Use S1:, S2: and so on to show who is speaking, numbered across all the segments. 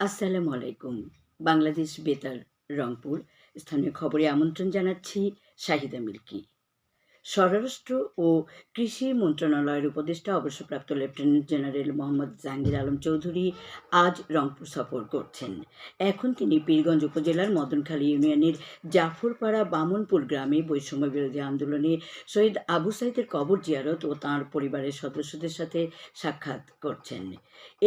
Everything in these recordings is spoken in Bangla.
S1: আসসালামু আলাইকুম। বাংলাদেশ বেতার রংপুর। স্থানীয় খবরে আমন্ত্রণ জানাচ্ছি শাহিদা মিল্কি। স্বরাষ্ট্র ও কৃষি মন্ত্রণালয়ের উপদেষ্টা, অবসরপ্রাপ্ত লেফটেন্যান্ট জেনারেল মোহাম্মদ জাহাঙ্গীর আলম চৌধুরী আজ রংপুর সফর করছেন। এখন তিনি পীরগঞ্জ উপজেলার মদনখালী ইউনিয়নের জাফরপাড়া বামনপুর গ্রামে বৈষম্য বিরোধী আন্দোলনে শহীদ আবু সাইদের কবর জিয়ারত ও তাঁর পরিবারের সদস্যদের সাথে সাক্ষাৎ করছেন।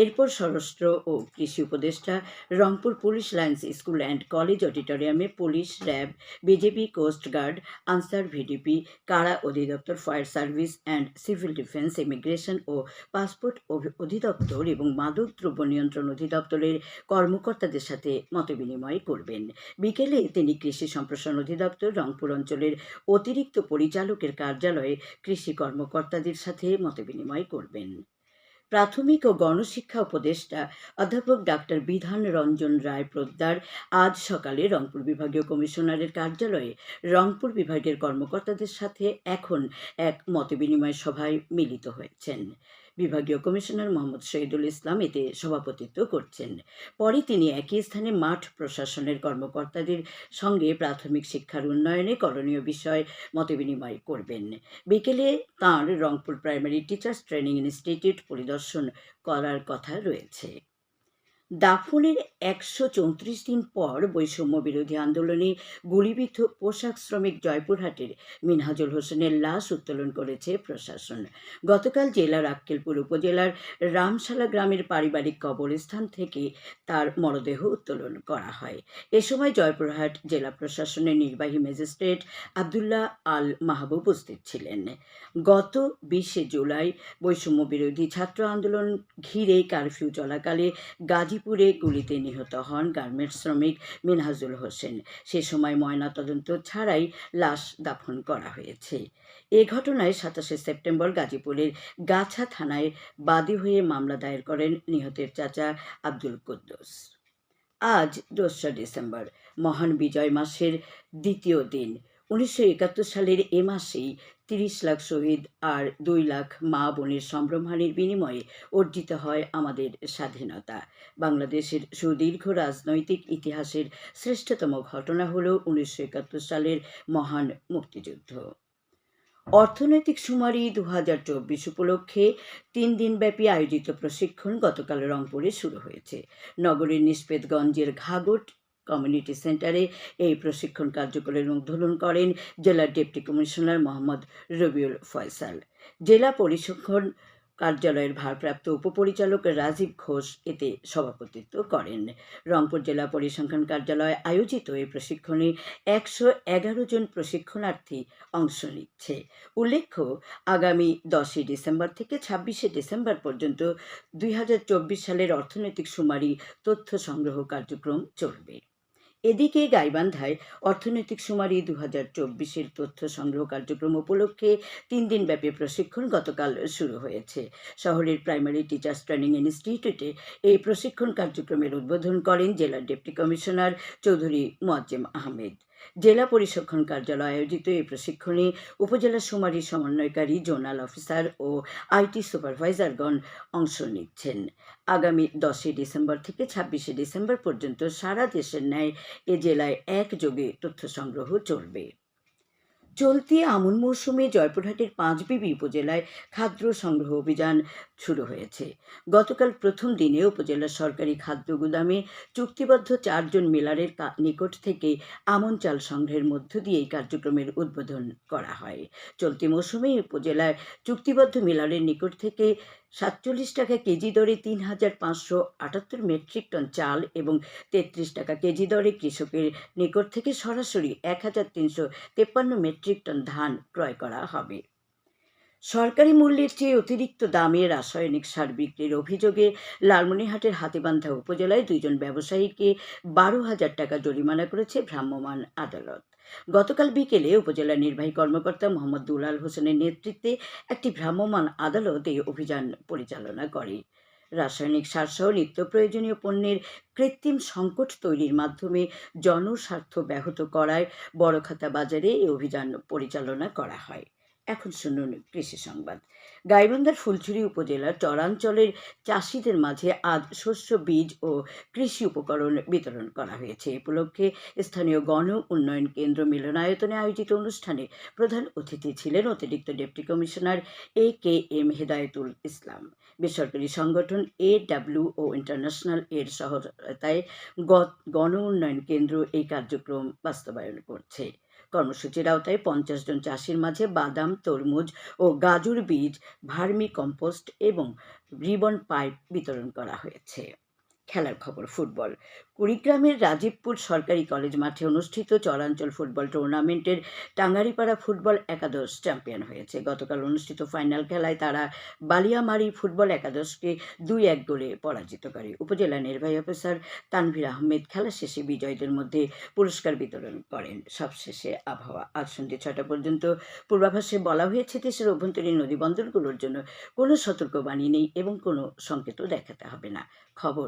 S1: এরপর স্বরাষ্ট্র ও কৃষি উপদেষ্টা, Rangpur police lines school and college অডিটোরিয়ামে police, RAB, BJP coast guard Ansar, VDP, কারা অধিদপ্তর, fire service and civil defence, immigration O passport অধিদপ্তর এবং মাদক দ্রব্য নিয়ন্ত্রণ অধিদপ্তরের কর্মকর্তাদের সাথে মতবিনিময় করবেন। বিকেলে তিনি কৃষি সম্প্রসারণ অধিদপ্তর, রংপুর অঞ্চলের অতিরিক্ত পরিচালকের কার্যালয়ে কৃষি কর্মকর্তাদের সাথে মতবিনিময় করবেন। প্রাথমিক ও গণশিক্ষা উপদেষ্টা অধ্যাপক ডাক্তার বিধান রঞ্জন রায় প্রদ্দার আজ সকালে রংপুর বিভাগীয় কমিশনারের কার্যালয়ে রংপুর বিভাগের কর্মকর্তাদের সাথে এখন এক মতবিনিময় সভায় মিলিত হয়েছেন। বিভাগীয় কমিশনার মোহাম্মদ শহীদুল ইসলাম এতে সভাপতিত্ব করছেন। পরে তিনি একই স্থানে মাঠ প্রশাসনের কর্মকর্তাদের সঙ্গে প্রাথমিক শিক্ষার উন্নয়নে করণীয় বিষয় মতবিনিময় করবেন। বিকেলে তাঁর Rangpur primary teachers training institute পরিদর্শন করার কথা রয়েছে। দাফনের একশো চৌত্রিশ দিন পর বৈষম্য বিরোধী আন্দোলনে গুলিবিদ্ধ পোশাক শ্রমিক জয়পুরহাটের মিনহাজুল হোসেনের লাশ উত্তোলন করেছে প্রশাসন। গতকাল জেলার আক্কেলপুর উপজেলার রামশালা গ্রামের পারিবারিক কবরস্থান থেকে তার মরদেহ উত্তোলন করা হয়। এ সময় জয়পুরহাট জেলা প্রশাসনের নির্বাহী ম্যাজিস্ট্রেট আবদুল্লাহ আল মাহবুব উপস্থিত ছিলেন। গত বিশে জুলাই বৈষম্য বিরোধী ছাত্র আন্দোলন ঘিরে কারফিউ চলাকালে গাজীপুরে গুলিতে নিহত হন গার্মেন্টস শ্রমিক মিনহাজুল হোসেন। সে সময় ময়নাতদন্ত ছাড়াই লাশ দাফন করা হয়েছে। এ ঘটনায় সাতাশে সেপ্টেম্বর গাজীপুরের গাছা থানায় বাদী হয়ে মামলা দায়ের করেন নিহতের চাচা আব্দুল কুদ্দুস। আজ দোসরা ডিসেম্বর, মহান বিজয় মাসের দ্বিতীয় দিন। উনিশশো একাত্তর সালের এ মাসেই তিরিশ লাখ শহীদ আর দুই লাখ মা বোনের সম্ভ্রমহানির বিনিময়ে অর্জিত হয় আমাদের স্বাধীনতা। বাংলাদেশের সুদীর্ঘ রাজনৈতিক ইতিহাসের শ্রেষ্ঠতম ঘটনা হল উনিশশো একাত্তর সালের মহান মুক্তিযুদ্ধ। অর্থনৈতিক সুমারি দু হাজার চব্বিশ উপলক্ষে তিন দিনব্যাপী আয়োজিত প্রশিক্ষণ গতকাল রংপুরে শুরু হয়েছে। নগরীর নিষ্পেদগঞ্জের ঘাগট কমিউনিটি সেন্টারে এই প্রশিক্ষণ কার্যক্রমের উদ্বোধন করেন জেলার ডেপুটি কমিশনার মোহাম্মদ রবিউল ফয়সাল। জেলা পরিসংখ্যান কার্যালয়ের ভারপ্রাপ্ত উপপরিচালক রাজীব ঘোষ এতে সভাপতিত্ব করেন। রংপুর জেলা পরিসংখ্যান কার্যালয় আয়োজিত এই প্রশিক্ষণে একশো এগারো জন প্রশিক্ষণার্থী অংশ নিচ্ছে। উল্লেখ্য, আগামী দশই ডিসেম্বর থেকে ছাব্বিশে ডিসেম্বর পর্যন্ত দুই হাজার চব্বিশ সালের অর্থনৈতিক সুমারি তথ্য সংগ্রহ কার্যক্রম চলবে। এদিকে গাইবান্ধায় অর্থনৈতিক সুমারি দু হাজার চব্বিশের তথ্য সংগ্রহ কার্যক্রম উপলক্ষে তিন দিনব্যাপী প্রশিক্ষণ গতকাল শুরু হয়েছে। শহরের প্রাইমারি টিচার্স ট্রেনিং ইনস্টিটিউটে এই প্রশিক্ষণ কার্যক্রমের উদ্বোধন করেন জেলার ডেপুটি কমিশনার চৌধুরী মোয়াজ্জেম আহমেদ। জেলা পরিসংখ্যান কার্যালয় আয়োজিত এই প্রশিক্ষণে উপজেলা সুমারি সমন্বয়কারী জোনাল অফিসার ও আইটি সুপারভাইজারগণ অংশ নিচ্ছেন। আগামী দশই ডিসেম্বর থেকে ছাব্বিশে ডিসেম্বর পর্যন্ত সারা দেশের ন্যায় এ জেলায় একযোগে তথ্য সংগ্রহ চলবে। চলতি আমন মৌসুমে জয়পুরহাটের পাঁচবিবি উপজেলায় খাদ্য সংগ্রহ অভিযান শুরু হয়েছে। গতকাল প্রথম দিনে উপজেলার সরকারি খাদ্য গুদামে চুক্তিবদ্ধ চারজন মিলারের নিকট থেকে আমন চাল সংগ্রহের মধ্য দিয়ে এই কার্যক্রমের উদ্বোধন করা হয়। চলতি মৌসুমে উপজেলায় চুক্তিবদ্ধ মিলারের নিকট থেকে সাতচল্লিশ টাকা কেজি দরে তিন হাজার পাঁচশো আটাত্তর মেট্রিক টন চাল এবং তেত্রিশ টাকা কেজি দরে কৃষকের নিকট থেকে সরাসরি এক হাজার তিনশো তেপ্পান্ন মেট্রিক টন ধান ক্রয় করা হবে। সরকারি মূল্যের চেয়ে অতিরিক্ত দামে রাসায়নিক সার বিক্রির অভিযোগে লালমনিরহাটের হাতিবান্ধা উপজেলায় দুইজন ব্যবসায়ীকে বারো হাজার টাকা জরিমানা করেছে ভ্রাম্যমাণ আদালত। গতকাল বিকেলে উপজেলা নির্বাহী কর্মকর্তা মোহাম্মদ দুলাল হোসেনের নেতৃত্বে একটি ভ্রাম্যমাণ আদালত এই অভিযান পরিচালনা করে। রাসায়নিক সারসহ নিত্য প্রয়োজনীয় পণ্যের কৃত্রিম সংকট তৈরির মাধ্যমে জনস্বার্থ ব্যাহত করায় বড়খাতা বাজারে এই অভিযান পরিচালনা করা হয়। এখন শুনুন কৃষি সংবাদ। গাইবান্ধার ফুলছড়ি উপজেলার চরাঞ্চলের চাষিদের মাঝে আজ শস্য বীজ ও কৃষি উপকরণ বিতরণ করা হয়েছে। এ উপলক্ষে স্থানীয় গণ উন্নয়ন কেন্দ্র মিলনায়তনে আয়োজিত অনুষ্ঠানে প্রধান অতিথি ছিলেন অতিরিক্ত deputy commissioner A K M Hedayetul Islam. বেসরকারি সংগঠন এ ডাব্লিউ ও ইন্টারন্যাশনাল এর সহায়তায় গণ উন্নয়ন কেন্দ্র এই কার্যক্রম বাস্তবায়ন করছে। কর্মসূচির আওতায় পঞ্চাশ জন চাষির মাঝে বাদাম, তরমুজ ও গাজর বীজ, ভার্মি কম্পোস্ট এবং রিবন পাইপ বিতরণ করা হয়েছে। খেলার খবর, ফুটবল। কুড়িগ্রামের রাজীবপুর সরকারি কলেজ মাঠে অনুষ্ঠিত চরাঞ্চল ফুটবল টুর্নামেন্টের টাঙ্গারিপাড়া ফুটবল একাদশ চ্যাম্পিয়ন হয়েছে। গতকাল অনুষ্ঠিত ফাইনাল খেলায় তারা বালিয়ামারি ফুটবল একাদশকে দুই এক গোলে পরাজিত করে। উপজেলা নির্বাহী অফিসার তানভীর আহমেদ খেলা শেষে বিজয়ীদের মধ্যে পুরস্কার বিতরণ করেন। সবশেষে আবহাওয়া। আজ সন্ধ্যে ছটা পর্যন্ত পূর্বাভাসে বলা হয়েছে, দেশের অভ্যন্তরীণ নদীবন্দরগুলোর জন্য কোনো সতর্কবাণী নেই এবং কোনো সংকেতও দেখাতে হবে না। খবর